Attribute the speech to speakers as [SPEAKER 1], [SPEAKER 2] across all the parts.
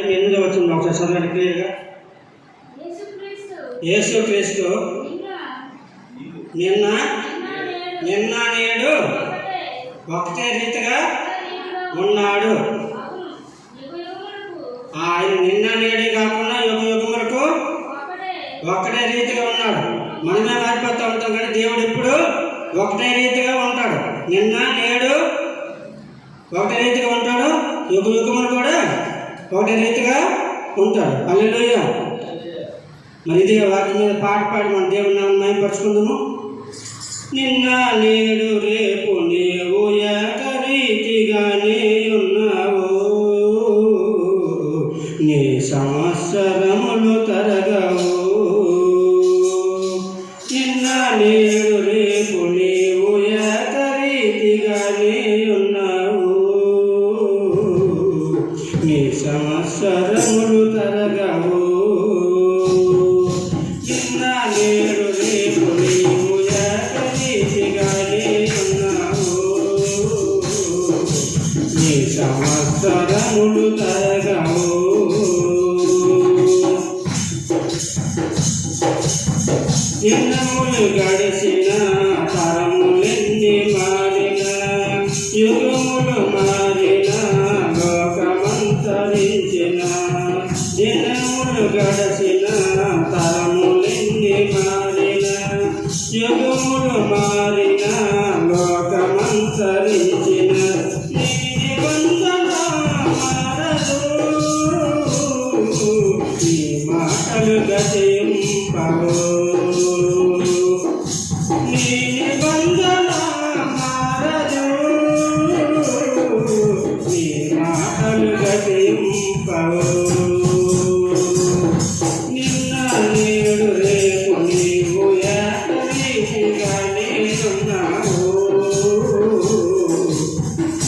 [SPEAKER 1] ఎనిమిది వచ్చింది? ఒకసారి చదవండి క్లియర్గా యేసు క్రీస్తు
[SPEAKER 2] నిన్న.
[SPEAKER 1] నిన్న.
[SPEAKER 2] నేడు ఒకటే.
[SPEAKER 1] రీతిగా ఉన్నాడు. ఆయన నిన్న నేడే కాకుండా యుగ యుగములకు
[SPEAKER 2] ఒకటే.
[SPEAKER 1] ఒకటే రీతిగా ఉన్నాడు. మనమే మారిపోతూ ఉంటాం కానీ దేవుడు ఎప్పుడు ఒకటే రీతిగా ఉంటాడు. నిన్న నేడు ఒకటే రీతిగా ఉంటాడు. యుగ యుగములు కూడా ఒకటే రీతిగా ఉంటాడు. అల్లెలోయ మరి ఇదే వాటి మీద పాట పాడి మన దేవుని నామం మైపరుచుకుందాము నిన్న నేడు రేపు నీవు ఏకరీతిగానే ఉన్నావు నీ సంవత్సరములు తరగవు. సంవత్సరములు తరగవు. దినములు గడిచిన తరములెన్ని మారిన యుగములు మారిన లోకమంతరించిన దినములు గడిచిన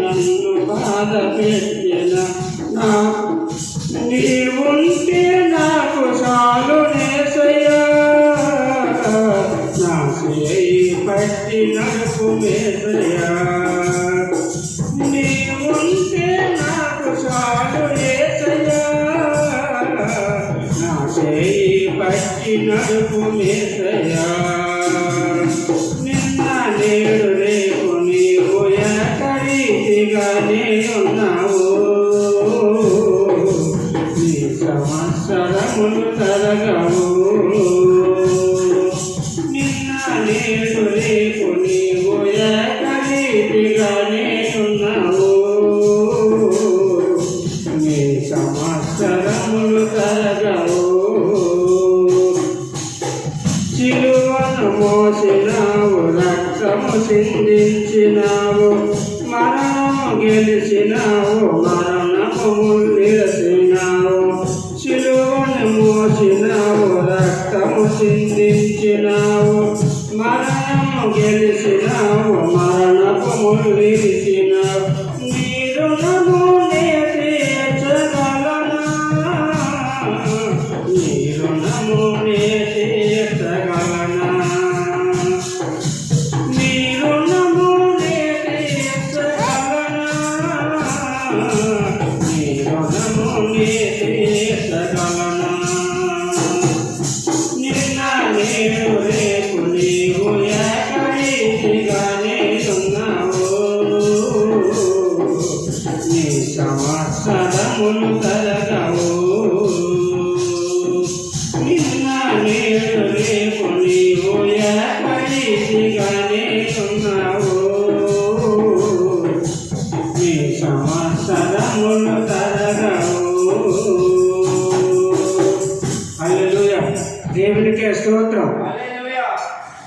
[SPEAKER 1] నన్ను బాధ పెట్టిన నా. నీవుంటే నాకు చాలు నేసయ్యా. నా చేయి పట్టి నడుపు మేసయ్యా నీవుంటే నాకు చాలు ఏసయ్యా నా చేయి పట్టి నడుపు మేసయ్యా నిన్న నేడు రేపు నీవు ఏకరీతిగానే ఉన్నావు నీ సంవత్సరములు తరగవు చిలువను మోసినావు రక్తము సిందించినావు మరణము గెలిచినావు మరణము నిలిచినావు చిలువను మోసిన మరణము గెలిచినావు మరణము నిలిచినావు నీరు నము తీర్చగలనా? నీరు నము తీర్చగలనా? 说了